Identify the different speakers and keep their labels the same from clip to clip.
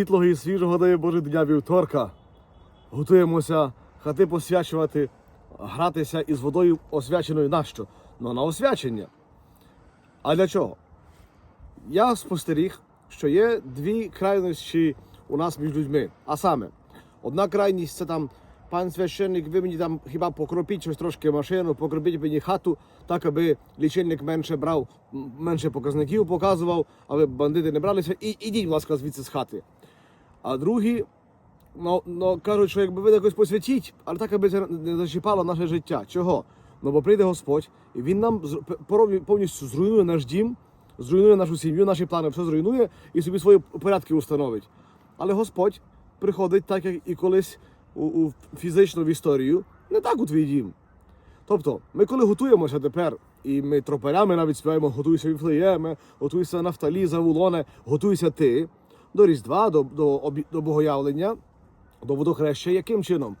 Speaker 1: світлого і свіжого дає Боже дня вівторка. Готуємося хати посвячувати, гратися із водою освяченою нащо? Ну на освячення. А для чого? Я спостеріг, що є дві крайності у нас між людьми. А саме, одна крайність це там пан священник, ви мені там хіба покропіть щось трошки машину, покропіть мені хату, так аби лічильник менше брав, менше показників показував, аби бандити не бралися, і ідіть, будь ласка, звідси з хати. А другі, ну, ну кажуть, що якби ви якось посвятіть, але так, аби це не зачіпало наше життя. Чого? Ну бо прийде Господь, і Він нам повністю зруйнує наш дім, зруйнує нашу сім'ю, наші плани, все зруйнує і собі свої порядки установить. Але Господь приходить так, як і колись у, у фізичну в історію, не так у твій дім. Тобто, ми коли готуємося тепер, і ми тропарями навіть співаємо готуйся Віфлеєме, готуйся Нафталі, Завулоне, готуйся ти до Різдва, до, до, до Богоявлення, до водохреща, яким чином?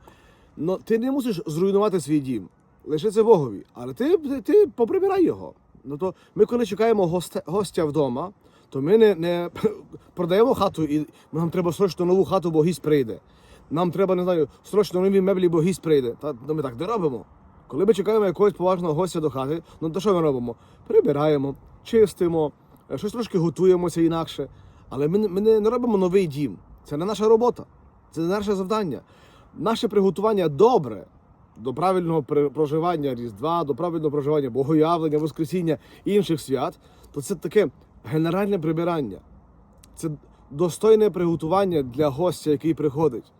Speaker 1: Ну, ти не мусиш зруйнувати свій дім. Лише це Богові. Але ти, ти, ти поприбирай його. Ну то ми, коли чекаємо гостя, гостя вдома, то ми не, не продаємо хату і нам треба срочно нову хату, бо гість прийде. Нам треба, не знаю, срочно нові меблі, бо гість прийде. Та ну, ми так не робимо. Коли ми чекаємо якогось поважного гостя до хати, ну то що ми робимо? Прибираємо, чистимо, е, щось трошки готуємося інакше. Але ми, ми не, робимо новий дім. Це не наша робота, це не наше завдання. Наше приготування добре до правильного проживання Різдва, до правильного проживання Богоявлення, Воскресіння інших свят, то це таке генеральне прибирання. Це достойне приготування для гостя, який приходить.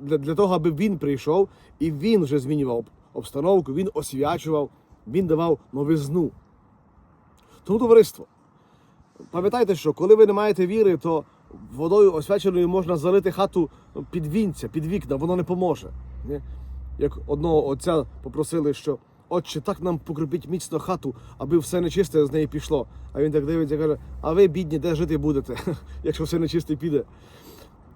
Speaker 1: Для, для того, аби він прийшов і він вже змінював обстановку, він освячував, він давав новизну. Тому товариство, пам'ятайте, що коли ви не маєте віри, то водою освяченою можна залити хату під вінця, під вікна, воно не поможе. Як одного отця попросили, що отче, так нам покропіть міцно хату, аби все нечисте з неї пішло. А він так дивиться і каже: а ви, бідні, де жити будете, якщо все нечисте піде.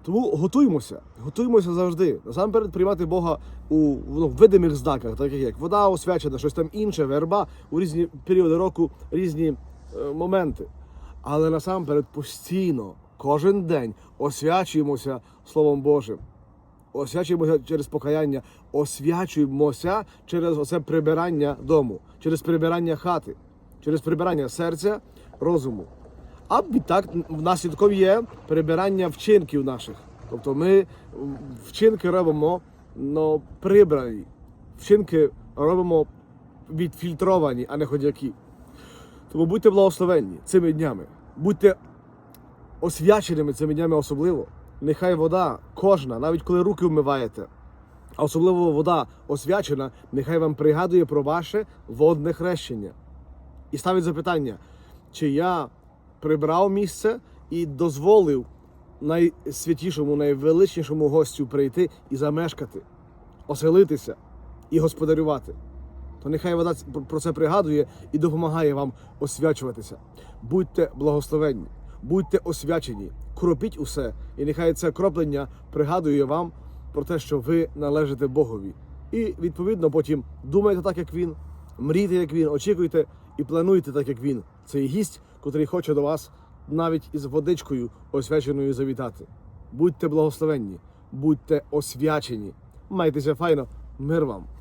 Speaker 1: Тому готуймося, готуймося завжди. Насамперед приймати Бога у ну, видимих знаках, таких як вода освячена, щось там інше, верба у різні періоди року, різні е, моменти. Але насамперед постійно, кожен день освячуємося Словом Божим. Освячуємося через покаяння, освячуємося через оце прибирання дому, через прибирання хати, через прибирання серця, розуму. А відтак внаслідком є прибирання вчинків наших. Тобто ми вчинки робимо ну, прибрані, вчинки робимо відфільтровані, а не ходяки. Тому будьте благословенні цими днями, будьте освяченими цими днями особливо. Нехай вода кожна, навіть коли руки вмиваєте, а особливо вода освячена, нехай вам пригадує про ваше водне хрещення. І ставить запитання, чи я прибрав місце і дозволив найсвятішому, найвеличнішому гостю прийти і замешкати, оселитися і господарювати. То нехай вода про це пригадує і допомагає вам освячуватися. Будьте благословенні, будьте освячені, кропіть усе, і нехай це кроплення пригадує вам про те, що ви належите Богові. І відповідно потім думайте так, як він, мрійте, як він, очікуйте і плануйте так, як він. Цей гість, котрий хоче до вас навіть із водичкою освяченою завітати. Будьте благословенні, будьте освячені. Майтеся файно, мир вам!